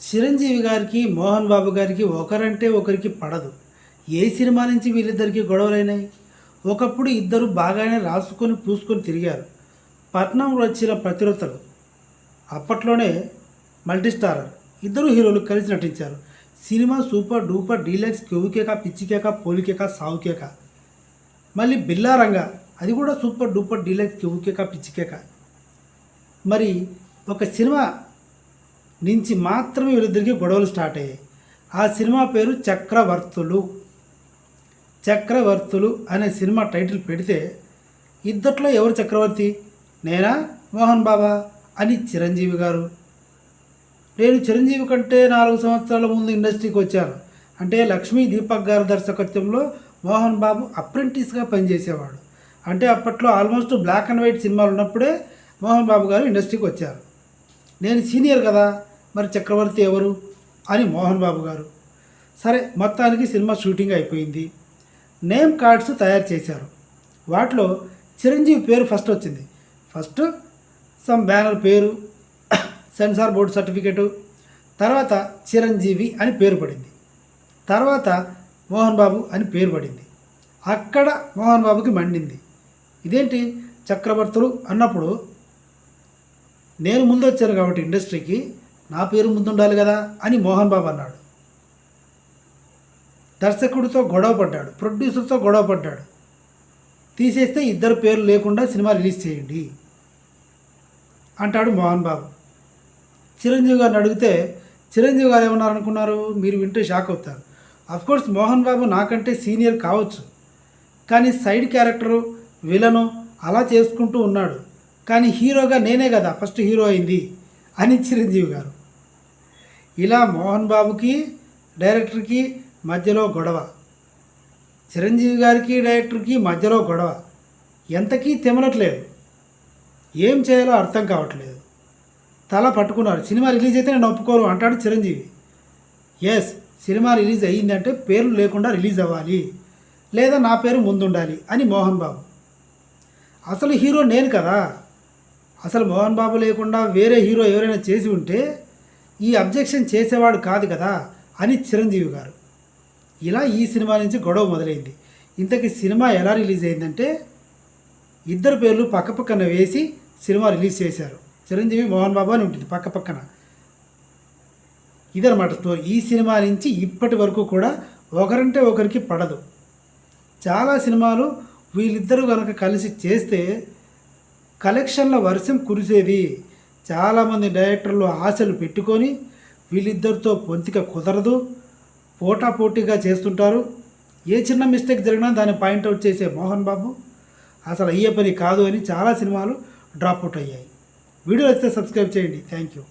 చిరంజీవి గారికి మోహన్ బాబు గారికి ఒకరంటే ఒకరికి పడదు. ఏ సినిమా నుంచి వీళ్ళిద్దరికి గొడవలైనాయి? ఒకప్పుడు ఇద్దరు బాగానే రాసుకొని పూసుకొని తిరిగారు. పట్నంలో వచ్చిన ప్రతిరతలు అప్పట్లోనే మల్టీస్టారర్. ఇద్దరు హీరోలు కలిసి నటించారు. సినిమా సూపర్ డూపర్ డీలక్స్ క్యూకేక పిచ్చికేక పోలికేక సావుకేక. మళ్ళీ బిల్లారంగా అది కూడా సూపర్ డూపర్ డీలక్స్ క్యూకేక పిచ్చికేక. మరి ఒక సినిమా నుంచి మాత్రమే వీళ్ళిద్దరికి గొడవలు స్టార్ట్ అయ్యాయి. ఆ సినిమా పేరు చక్రవర్తులు. చక్రవర్తులు అనే సినిమా టైటిల్ పెడితే ఇద్దట్లో ఎవరు చక్రవర్తి? నేనా? మోహన్ బాబా అని చిరంజీవి గారు. నేను చిరంజీవి కంటే నాలుగు సంవత్సరాల ముందు ఇండస్ట్రీకి వచ్చాను. అంటే లక్ష్మీ దీపక్ గారి దర్శకత్వంలో మోహన్ బాబు అప్రెంటిస్గా పనిచేసేవాడు. అంటే అప్పట్లో ఆల్మోస్ట్ బ్లాక్ అండ్ వైట్ సినిమాలు ఉన్నప్పుడే మోహన్ బాబు గారు ఇండస్ట్రీకి వచ్చారు. నేను సీనియర్ కదా. మరి చక్రవర్తి ఎవరు? అని మోహన్ బాబు గారు. సరే మొత్తానికి సినిమా షూటింగ్ అయిపోయింది. నేమ్ కార్డ్స్ తయారు చేశారు. వాటిలో చిరంజీవి పేరు ఫస్ట్ వచ్చింది. ఫస్ట్ సమ్ బ్యానర్ పేరు సెన్సార్ బోర్డు సర్టిఫికేటు తర్వాత చిరంజీవి అని పేరు పడింది. తర్వాత మోహన్ బాబు అని పేరు పడింది. అక్కడ మోహన్ బాబుకి మండింది. ఇదేంటి? చక్రవర్తులు అన్నప్పుడు నేను ముందు వచ్చాను కాబట్టి ఇండస్ట్రీకి నా పేరు ముందుండాలి కదా అని మోహన్ బాబు అన్నాడు. దర్శకుడితో గొడవ పడ్డాడు ప్రొడ్యూసర్తో గొడవ పడ్డాడు. తీసేస్తే ఇద్దరు పేర్లు లేకుండా సినిమా రిలీజ్ చేయండి అంటాడు మోహన్ బాబు. చిరంజీవి గారిని అడిగితే చిరంజీవి గారు ఏమన్నారు అనుకున్నారు మీరు వింటే షాక్ అవుతారు. అఫ్కోర్స్ మోహన్ బాబు నాకంటే సీనియర్ కావచ్చు. కానీ సైడ్ క్యారెక్టరు విలను అలా చేసుకుంటూ ఉన్నాడు. కానీ హీరోగా నేనే కదా ఫస్ట్ హీరో అయింది అని చిరంజీవి గారు. ఇలా మోహన్ బాబుకి డైరెక్టర్కి మధ్యలో గొడవ. చిరంజీవి గారికి డైరెక్టర్కి మధ్యలో గొడవ. ఎంతకీ తెమనట్లేదు ఏం చేయాలో అర్థం కావట్లేదు. తల పట్టుకున్నారు. సినిమా రిలీజ్ అయితే నేను ఒప్పుకోను అంటాడు చిరంజీవి. ఎస్ సినిమా రిలీజ్ అయ్యిందంటే పేర్లు లేకుండా రిలీజ్ అవ్వాలి. లేదా నా పేరు ముందుండాలి అని మోహన్ బాబు. అసలు హీరో నేను కదా. అసలు మోహన్ బాబు లేకుండా వేరే హీరో ఎవరైనా చేసి ఉంటే ఈ అబ్జెక్షన్ చేసేవాడు కాదు కదా అని చిరంజీవి గారు. ఇలా ఈ సినిమా నుంచి గొడవ మొదలైంది. ఇంతకీ సినిమా ఎలా రిలీజ్ అయిందంటే ఇద్దరు పేర్లు పక్కపక్కన వేసి సినిమా రిలీజ్ చేశారు. చిరంజీవి మోహన్ బాబు అని ఉంటుంది పక్క పక్కన. ఇదనమాట స్టోరీ. ఈ సినిమా నుంచి ఇప్పటి వరకు కూడా ఒకరంటే ఒకరికి పడదు. చాలా సినిమాలు వీళ్ళిద్దరూ కనుక కలిసి చేస్తే కలెక్షన్ల వర్షం కురిసేది చాలామంది డైరెక్టర్లు ఆశలు పెట్టుకొని వీళ్ళిద్దరితో పొంతిక కుదరదు. పోటాపోటీగా చేస్తుంటారు. ఏ చిన్న మిస్టేక్ జరిగినా దాన్ని పాయింట్అవుట్ చేసే మోహన్ బాబు అసలు అయ్యే పని కాదు అని చాలా సినిమాలు డ్రాప్ అవుట్ అయ్యాయి. వీడియో వస్తే సబ్స్క్రైబ్ చేయండి. Thank you.